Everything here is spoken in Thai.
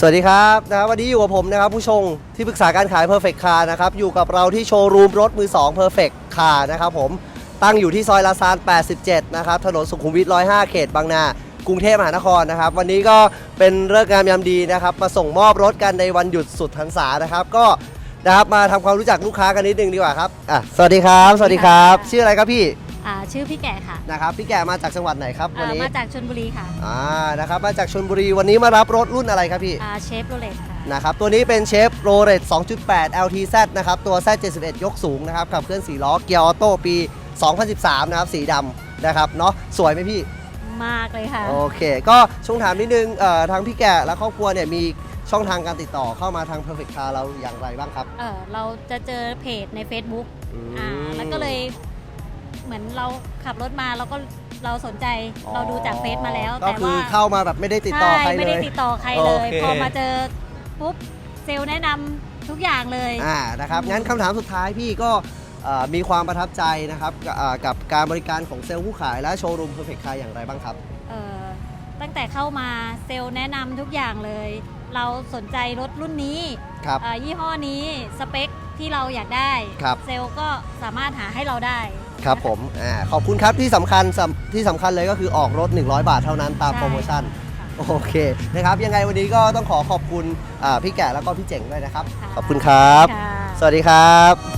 สวัสดีครับนะครับวันนี้อยู่กับผมนะครับผู้ชงที่ปรึกษาการขาย Perfect Car นะครับอยู่กับเราที่โชว์รูมรถมือ 2 Perfect Car นะครับผมตั้งอยู่ที่ซอยลาซาน 87 นะครับถนนสุขุมวิท 105 เขตบางนากรุงเทพมหานครนะครับ วันนี้ก็เป็นเลิกษ์งามยามดีนะครับ มาส่งมอบรถกันในวันหยุดสุดพรรษานะครับ ก็นะครับมาทำความรู้จักลูกค้ากันนิดนึงดีกว่าครับอะสวัสดีครับ สวัสดีครับ ชื่ออะไรครับพี่ ชื่อพี่แก่ค่ะนะครับพี่แกมาจากจังหวัดไหนครับอ่าวันนี้มาจากชนบุรีค่ะอ่านะครับมาจากชลบุรีวันนี้มารับรถรุ่นอะไรครับพี่อ่าเชฟโรเลตค่ะนะครับตัวนี้เป็นเชฟโรเลต2.8 LTZ นะครับตัว Z71 ยกสูงนะครับขับเคลื่อน4ล้อเกียร์ออโต้ปี 2013 นะครับสีดำนะครับเนาะสวยไหมพี่มากเลยค่ะ โอเค ก็ช่วงถามนิดนึงเอ่อทางพี่แกะและครอบครัวเนี่ยมีช่องทางการติดต่อเข้ามาทาง Perfect Car เราอย่างไรบ้างครับ เออเราจะเจอเพจใน Facebook อืมอ่าแล้วก็ เลยเหมือนเราขับรถมาเราก็เราสนใจเราดูจากเฟซมาแล้ว ก็แต่คือว่าเข้ามาแบบไม่ได้ติดต่อใช่ใครไม่เลได้ย ติดต่อใครเลย โอเค พอมาเจอปุ๊บเซลล์แนะนำทุกอย่างเลย อ่านะครับงั้นคำถามสุดท้ายพี่ก็เอ่อมีความประทับใจนะครับกับอ่ากับการบริการของเซลล์ผู้ขายและโชว์รูม Perfect Car อย่างไรบ้างครับ เอ่อตั้งแต่เข้ามาเซลล์แนะนำทุกอย่างเลย เราสนใจรถรุ่นนี้ครับ เอ่อยี่ห้อนี้สเปคที่เราอยากได้ ครับ เซลล์ก็สามารถหาให้เราได้ ครับผมอาขอบคุณครับที่สำคัญสำที่สำคัญเลยก็คือออกรถ 100 บาทเท่านั้นตามใช่โปรโมชั่นค่ะโอเคนะครับ ยังไงวันนี้ก็ต้องขอขอบคุณอ่าพี่แก่แล้วก็พี่เจ๋งด้วยนะครับค่ะขอบคุณครับค่ะสวัสดีครับ